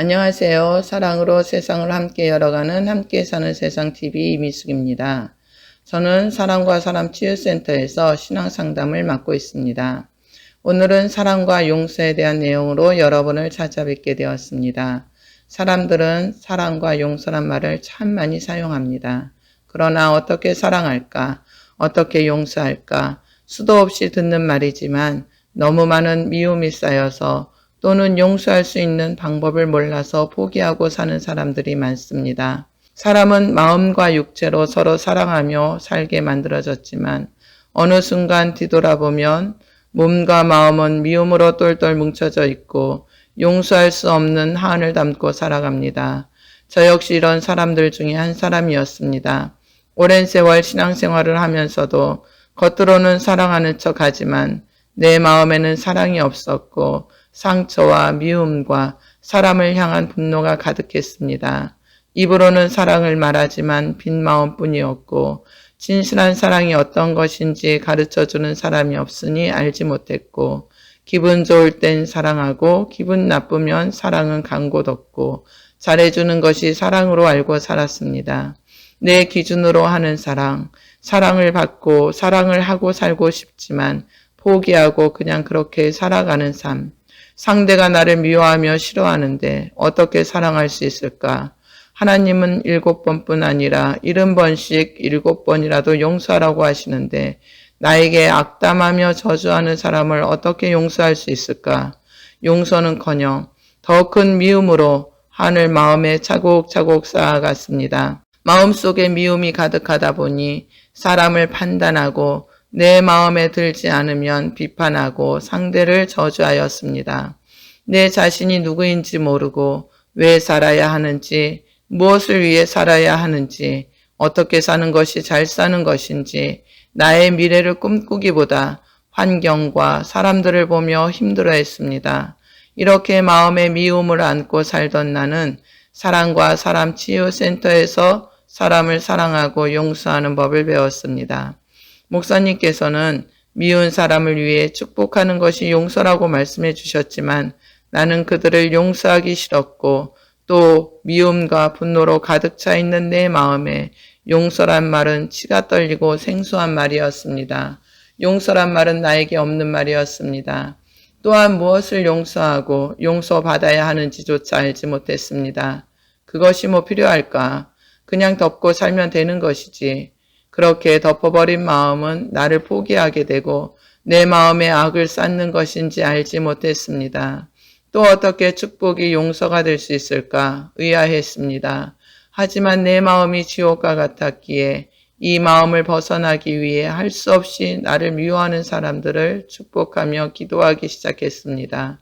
안녕하세요. 사랑으로 세상을 함께 열어가는 함께 사는 세상 TV 이미숙입니다. 저는 사랑과 사람 치유센터에서 신앙 상담을 맡고 있습니다. 오늘은 사랑과 용서에 대한 내용으로 여러분을 찾아뵙게 되었습니다. 사람들은 사랑과 용서란 말을 참 많이 사용합니다. 그러나 어떻게 사랑할까? 어떻게 용서할까? 수도 없이 듣는 말이지만 너무 많은 미움이 쌓여서 또는 용서할 수 있는 방법을 몰라서 포기하고 사는 사람들이 많습니다. 사람은 마음과 육체로 서로 사랑하며 살게 만들어졌지만 어느 순간 뒤돌아보면 몸과 마음은 미움으로 똘똘 뭉쳐져 있고 용서할 수 없는 한을 담고 살아갑니다. 저 역시 이런 사람들 중에 한 사람이었습니다. 오랜 세월 신앙생활을 하면서도 겉으로는 사랑하는 척 하지만 내 마음에는 사랑이 없었고 상처와 미움과 사람을 향한 분노가 가득했습니다. 입으로는 사랑을 말하지만 빈 마음뿐이었고 진실한 사랑이 어떤 것인지 가르쳐 주는 사람이 없으니 알지 못했고 기분 좋을 땐 사랑하고 기분 나쁘면 사랑은 간곳 없고 잘해주는 것이 사랑으로 알고 살았습니다. 내 기준으로 하는 사랑, 사랑을 받고 사랑을 하고 살고 싶지만 포기하고 그냥 그렇게 살아가는 삶. 상대가 나를 미워하며 싫어하는데 어떻게 사랑할 수 있을까? 하나님은 일곱 번뿐 아니라 일흔 번씩 일곱 번이라도 용서하라고 하시는데 나에게 악담하며 저주하는 사람을 어떻게 용서할 수 있을까? 용서는커녕 더 큰 미움으로 하늘 마음에 차곡차곡 쌓아갔습니다. 마음속에 미움이 가득하다 보니 사람을 판단하고 내 마음에 들지 않으면 비판하고 상대를 저주하였습니다. 내 자신이 누구인지 모르고 왜 살아야 하는지, 무엇을 위해 살아야 하는지, 어떻게 사는 것이 잘 사는 것인지, 나의 미래를 꿈꾸기보다 환경과 사람들을 보며 힘들어 했습니다. 이렇게 마음의 미움을 안고 살던 나는 사랑과 사람 치유센터에서 사람을 사랑하고 용서하는 법을 배웠습니다. 목사님께서는 미운 사람을 위해 축복하는 것이 용서라고 말씀해 주셨지만 나는 그들을 용서하기 싫었고 또 미움과 분노로 가득 차 있는 내 마음에 용서란 말은 치가 떨리고 생소한 말이었습니다. 용서란 말은 나에게 없는 말이었습니다. 또한 무엇을 용서하고 용서받아야 하는지조차 알지 못했습니다. 그것이 뭐 필요할까? 그냥 덮고 살면 되는 것이지. 그렇게 덮어버린 마음은 나를 포기하게 되고 내 마음에 악을 쌓는 것인지 알지 못했습니다. 또 어떻게 축복이 용서가 될 수 있을까 의아했습니다. 하지만 내 마음이 지옥과 같았기에 이 마음을 벗어나기 위해 할 수 없이 나를 미워하는 사람들을 축복하며 기도하기 시작했습니다.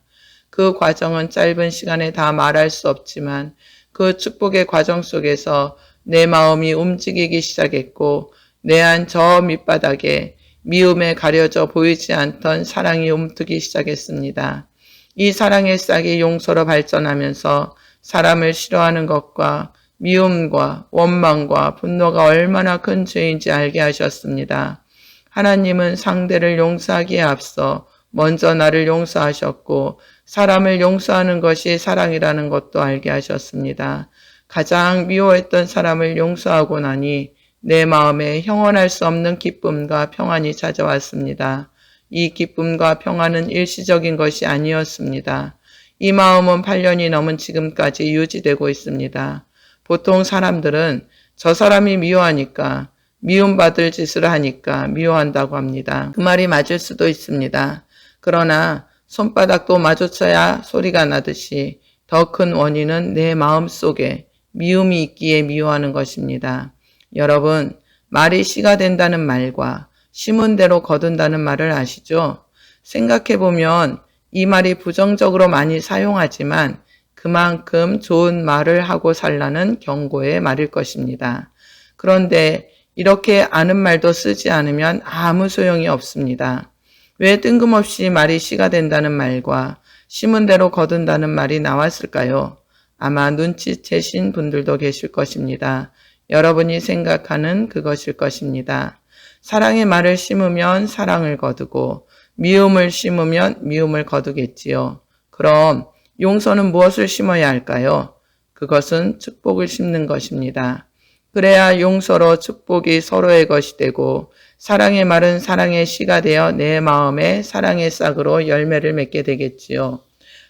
그 과정은 짧은 시간에 다 말할 수 없지만 그 축복의 과정 속에서 내 마음이 움직이기 시작했고 내안 저 밑바닥에 미움에 가려져 보이지 않던 사랑이 움트기 시작했습니다. 이 사랑의 싹이 용서로 발전하면서 사람을 싫어하는 것과 미움과 원망과 분노가 얼마나 큰 죄인지 알게 하셨습니다. 하나님은 상대를 용서하기에 앞서 먼저 나를 용서하셨고 사람을 용서하는 것이 사랑이라는 것도 알게 하셨습니다. 가장 미워했던 사람을 용서하고 나니 내 마음에 형언할 수 없는 기쁨과 평안이 찾아왔습니다. 이 기쁨과 평안은 일시적인 것이 아니었습니다. 이 마음은 8년이 넘은 지금까지 유지되고 있습니다. 보통 사람들은 저 사람이 미워하니까 미움받을 짓을 하니까 미워한다고 합니다. 그 말이 맞을 수도 있습니다. 그러나 손바닥도 마주쳐야 소리가 나듯이 더 큰 원인은 내 마음 속에 미움이 있기에 미워하는 것입니다. 여러분, 말이 씨가 된다는 말과 심은 대로 거둔다는 말을 아시죠? 생각해 보면 이 말이 부정적으로 많이 사용하지만 그만큼 좋은 말을 하고 살라는 경고의 말일 것입니다. 그런데 이렇게 아는 말도 쓰지 않으면 아무 소용이 없습니다. 왜 뜬금없이 말이 씨가 된다는 말과 심은 대로 거둔다는 말이 나왔을까요? 아마 눈치채신 분들도 계실 것입니다. 여러분이 생각하는 그것일 것입니다. 사랑의 말을 심으면 사랑을 거두고 미움을 심으면 미움을 거두겠지요. 그럼 용서는 무엇을 심어야 할까요? 그것은 축복을 심는 것입니다. 그래야 용서로 축복이 서로의 것이 되고 사랑의 말은 사랑의 씨가 되어 내 마음에 사랑의 싹으로 열매를 맺게 되겠지요.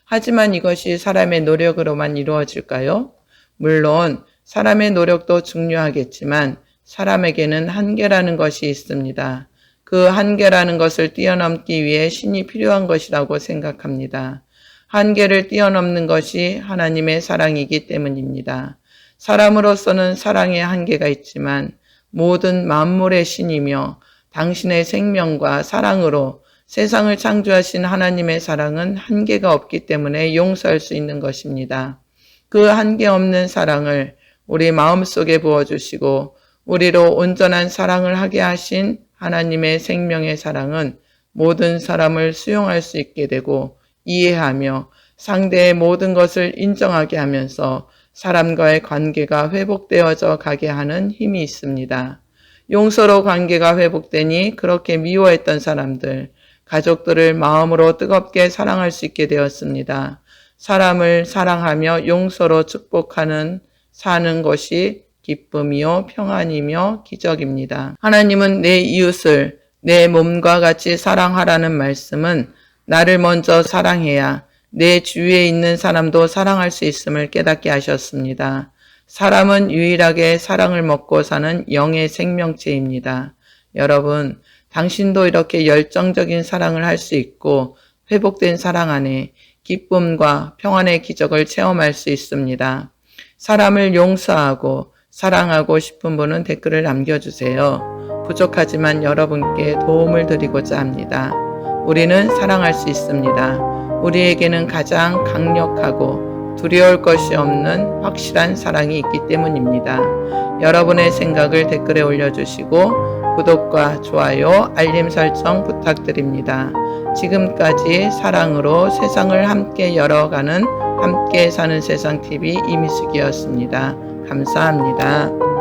하지만 이것이 사람의 노력으로만 이루어질까요? 물론 사람의 노력도 중요하겠지만 사람에게는 한계라는 것이 있습니다. 그 한계라는 것을 뛰어넘기 위해 신이 필요한 것이라고 생각합니다. 한계를 뛰어넘는 것이 하나님의 사랑이기 때문입니다. 사람으로서는 사랑의 한계가 있지만 모든 만물의 신이며 당신의 생명과 사랑으로 세상을 창조하신 하나님의 사랑은 한계가 없기 때문에 용서할 수 있는 것입니다. 그 한계 없는 사랑을 우리 마음속에 부어주시고 우리로 온전한 사랑을 하게 하신 하나님의 생명의 사랑은 모든 사람을 수용할 수 있게 되고 이해하며 상대의 모든 것을 인정하게 하면서 사람과의 관계가 회복되어져 가게 하는 힘이 있습니다. 용서로 관계가 회복되니 그렇게 미워했던 사람들, 가족들을 마음으로 뜨겁게 사랑할 수 있게 되었습니다. 사람을 사랑하며 용서로 축복하는 사는 것이 기쁨이요 평안이며 기적입니다. 하나님은 내 이웃을 내 몸과 같이 사랑하라는 말씀은 나를 먼저 사랑해야 내 주위에 있는 사람도 사랑할 수 있음을 깨닫게 하셨습니다. 사람은 유일하게 사랑을 먹고 사는 영의 생명체입니다. 여러분, 당신도 이렇게 열정적인 사랑을 할 수 있고 회복된 사랑 안에 기쁨과 평안의 기적을 체험할 수 있습니다. 사람을 용서하고 사랑하고 싶은 분은 댓글을 남겨주세요. 부족하지만 여러분께 도움을 드리고자 합니다. 우리는 사랑할 수 있습니다. 우리에게는 가장 강력하고 두려울 것이 없는 확실한 사랑이 있기 때문입니다. 여러분의 생각을 댓글에 올려주시고 구독과 좋아요, 알림 설정 부탁드립니다. 지금까지 사랑으로 세상을 함께 열어가는 함께 사는 세상 TV 이미숙이었습니다. 감사합니다.